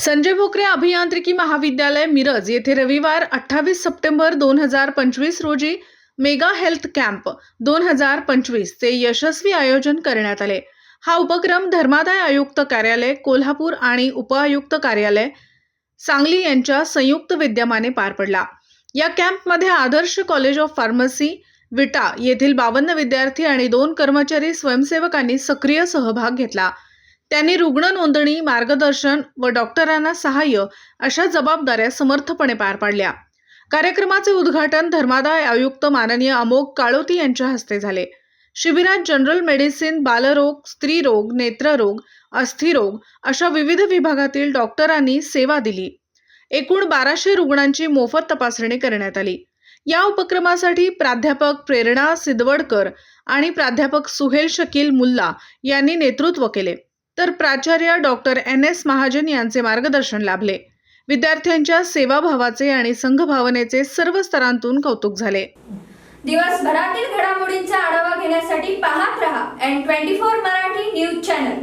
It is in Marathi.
संजय भोकरे अभियांत्रिकी महाविद्यालय मिरज येथे रविवार अठ्ठावीस सप्टेंबर दोन हजार पंचवीस रोजी मेगा हेल्थ कॅम्प दोन हजार पंचवीसचे यशस्वी आयोजन करण्यात आले. हा उपक्रम धर्मादाय आयुक्त कार्यालय कोल्हापूर आणि उपआयुक्त कार्यालय सांगली यांच्या संयुक्त विद्यमाने पार पडला. या कॅम्पमध्ये Adarsh college of pharmacy Vita येथील बावन्न विद्यार्थी आणि दोन कर्मचारी स्वयंसेवकांनी सक्रिय सहभाग घेतला. त्यांनी रुग्ण नोंदणी मार्गदर्शन व डॉक्टरांना सहाय्य अशा जबाबदाऱ्या समर्थपणे पार पाडल्या. कार्यक्रमाचे उद्घाटन धर्मादाय आयुक्त माननीय अमोघ काळोती यांच्या हस्ते झाले. शिबिरात जनरल मेडिसिन बालरोग स्त्रीरोग नेत्ररोग अस्थिरोग अशा विविध विभागातील डॉक्टरांनी सेवा दिली. एकूण बाराशे रुग्णांची मोफत तपासणी करण्यात आली. या उपक्रमासाठी प्राध्यापक प्रेरणा सिदवडकर आणि प्राध्यापक सुहेल शकील मुल्ला यांनी नेतृत्व केले. तर प्राचार्य डॉक्टर एन एस महाजन यांचे मार्गदर्शन लाभले. विद्यार्थ्यांच्या सेवाभावाचे आणि संघभावनेचे सर्व स्तरांतून कौतुक झाले. दिवसभरातील घडामोडींचा आढावा घेण्यासाठी पाहत रहा N twenty four Marathi news channel